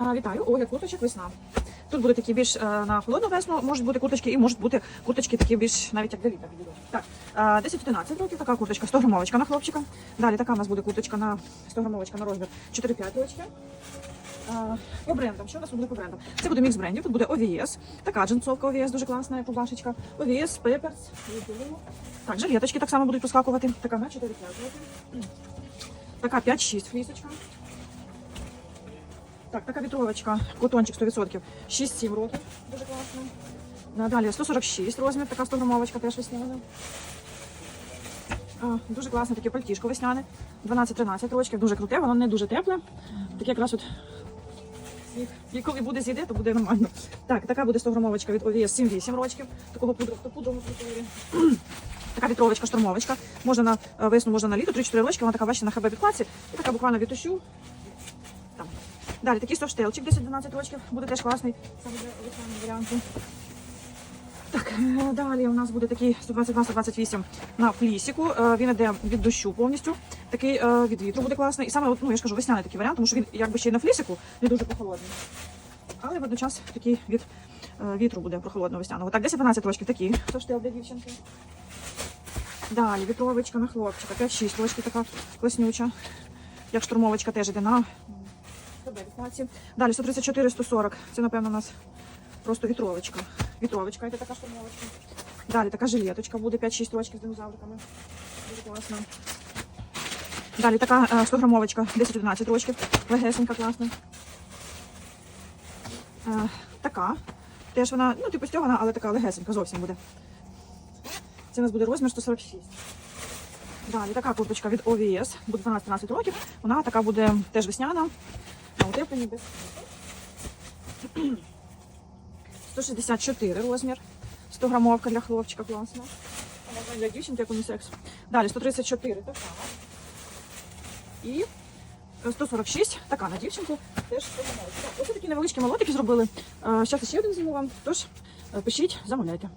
Вітаю, огляд курточок весна. Тут будуть такі більш е, на холодну весну, можуть бути курточки, і можуть бути курточки такі більш навіть як до літа підійдуть. Так, е, 10-11 років, така курточка, 100 грамовочка на хлопчика. Далі така у нас буде курточка на 100 грамовочка на розмір 4-5 рочки. Е, По брендам, що у нас буде по брендам? Це буде мікс брендів, тут буде OVS, така джинсовка OVS, дуже класна, рубашечка, OVS, Peppers, так, жилеточки так само будуть проскакувати, така на 4-5 років. Така 5-6 флісочка. Так, така вітровочка, котончик 100%, 6-7 років, дуже класно. Надалі 146 розмір, така 100 грамовочка, теж весняна. А, дуже класне таке пальтішко весняне, 12-13 років, дуже круте, воно не дуже тепле. Таке якраз от. І коли буде зійде, то буде нормально. Так, така буде 100 грамовочка від OVS 7-8 років, такого пудру, то пудрому культурі. Така вітровочка, штормовочка. Можна на е, весну, можна на літо, 3-4 рочки, вона така бачите, на ХБ підкладці. І така буквально від. Далі такий софтелчик 10-12 років, буде теж класний. Саме для весняного варіанту. Так, е, далі у нас буде такий 122-128 на флісіку. Е, Він іде від дощу повністю. Такий е, від вітру буде класний. І саме, ну я ж кажу, весняний такий варіант, тому що він якби ще й на флісіку, не дуже прохолодний. Але водночас такий від вітру буде прохолодного весняного. Так, 10-12 років такі. Софтел для дівчинки. Далі вітровочка на хлопчика, 5-6 рочки така класнюча. Як штурмовочка теж іде на ХБ-15. Далі 134-140. Це, напевно, у нас просто вітровочка. Вітровочка, це така штурмовочка. Далі така жилеточка буде 5-6 рочків з динозавриками. Дуже класно. Далі така е, 100 грамовочка, 10-11 рочків. Легесенька, класна. Е, така. Теж вона, ну, типу стягана, але така легесенька зовсім буде. Це у нас буде розмір 146. Далі така курточка від OVS, буде 12-13 років. Вона така буде теж весняна, на утепленні без. 164 розмір. 100 грамовка для хлопчика, класно. А Можна для дівчинки, як унісекс. Далі 134 така. І 146 така на дівчинку. Теж 100 грамовочка. Ось такі невеличкі молотики зробили. Зараз ще один зніму вам. Тож е, пишіть, замовляйте.